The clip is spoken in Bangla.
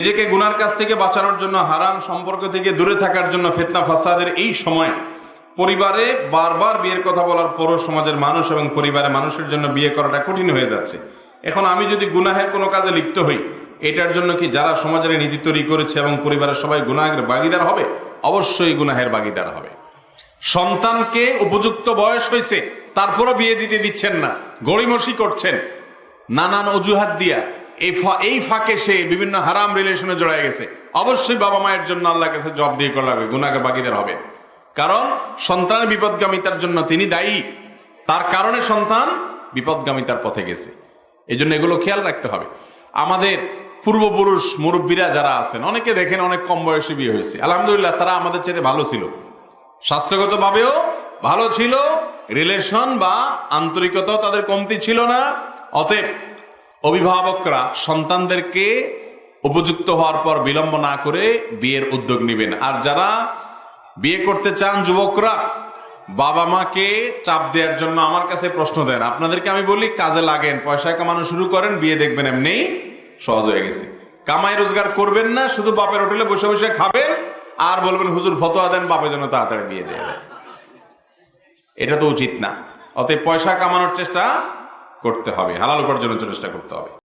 নিজেকে গুনার কাছ থেকে বাঁচানোর জন্য, হারাম সম্পর্ক থেকে দূরে থাকার জন্য ফেতনা ফাসাদের এই সময় পরিবারে বারবার বিয়ের কথা বলার পরও সমাজের মানুষ এবং পরিবারের মানুষের জন্য বিয়ে করাটা কঠিন হয়ে যাচ্ছে। এখন আমি যদি গুনাহের কোনো কাজে লিপ্ত হই, এটার জন্য কি যারা সমাজের নীতি তৈরি করেছে এবং পরিবারের সবাই গুনাহের বাগিদার হবে? অবশ্যই গুনাহের বাগিদার হবে। সন্তানকে উপযুক্ত বয়স হয়েছে, তারপরও বিয়ে দিতে দিচ্ছেন না, গড়িমসি করছেন। নানান অজুহাত দিয়া এই এই ফাঁকে সে বিভিন্ন হারাম রিলেশনে জড়ায় গেছে। অবশ্যই বাবা মায়ের জন্য আল্লাহ কাছে জব দিয়ে করা লাগবে গুনাকে বাকিদের হবে। কারণ সন্তানের বিপদগামিতার জন্য তিনি দায়ী। তার কারণে সন্তান বিপদগামিতার পথে গেছে। এই জন্য এগুলো খেয়াল রাখতে হবে। আমাদের পূর্বপুরুষ মুরব্বীরা যারা আছেন, অনেকে দেখেন অনেক কম বয়সে বিয়ে হয়েছে। আলহামদুলিল্লাহ, তারা আমাদের চেয়ে ভালো ছিল। স্বাস্থ্যগতভাবেও ভালো ছিল, রিলেশন বা আন্তরিকতাও তাদের কমতি ছিল না। অতএব অভিভাবকরা সন্তানদেরকে উপযুক্ত হওয়ার পর বিলম্ব না করে বিয়ের উদ্যোগ নেবেন। আর যারা বিয়ে করতে চান যুবকরা, বাবা মাকে চাপ দেওয়ার জন্য আমার কাছে প্রশ্ন দেন। আপনাদেরকে আমি বলি, কাজে লাগেন, পয়সা কামানো শুরু করেন, বিয়ে দেখবেন এমনি সহজ হয়ে গেছে। কামাই রোজগার করবেন না, শুধু বাপের হোটেলে বসে বসে খাবেন আর বলবেন, হুজুর, ফতোয়া দেন, বাপে যেন তাড়াতাড়ি বিয়ে দেয়। এটা তো উচিত না। অতএব পয়সা কামানোর চেষ্টা করতে হবে। হালাল উপার্জনের চেষ্টা করতে হবে।